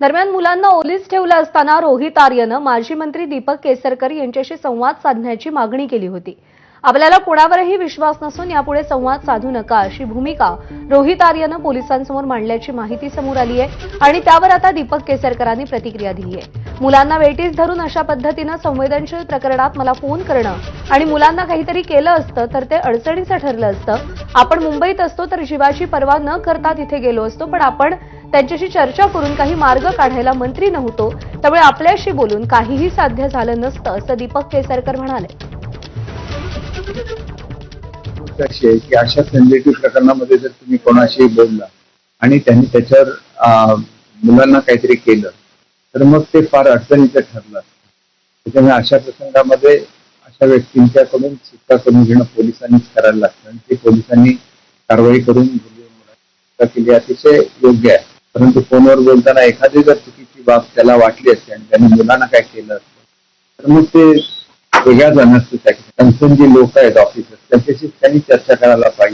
दरम्यान मुलांना ओलीस ठेवलं असताना रोहित आर्यनं माजी मंत्री दीपक केसरकर यांच्याशी संवाद साधण्याची मागणी केली होती. आपल्याला कोणावरही विश्वास नसून यापुढे संवाद साधू नका अशी भूमिका रोहित आर्यनं पोलिसांसमोर मांडल्याची माहिती समोर आली आहे आणि त्यावर आता दीपक केसरकरांनी प्रतिक्रिया दिली आहे. मुलांना वेटीस धरून अशा पद्धतीनं संवेदनशील प्रकरणात मला फोन करणं आणि मुलांना काहीतरी केलं असतं तर ते अडचणीचं ठरलं असतं. आपण मुंबईत असतो तर जीवाची पर्वा न करता तिथे गेलो असतो पण आपण त्यांच्याशी चर्चा करून काही मार्ग काढायला मंत्री नव्हतो त्यामुळे आपल्याशी बोलून काहीही साध्य झालं नसतं असं दीपक केसरकर म्हणाले. अशी आहे की अशा सेन्सिटिव्ह प्रकरणामध्ये जर तुम्ही कोणाशी बोलला आणि त्यांनी त्याच्यावर मुलांना काहीतरी केलं तर मग ते फार अडचणीचं ठरलं त्याच्यामुळे अशा प्रसंगामध्ये अशा व्यक्तींच्याकडून सुटका करून घेणं पोलिसांनीच करायला लागतं आणि ते पोलिसांनी कारवाई करून सुटका केली अतिशय योग्य आहे. परंतु फोनवर बोलताना एखादी जर चुकीची बाब त्याला वाटली असते आणि त्यांनी मुलांना काय केलं असतं तर मग ते वेगळ्या जाण्यासाठी कन्सर्न जे लोक आहेत ऑफिसर त्यांच्याशी त्यांनी चर्चा करायला पाहिजे.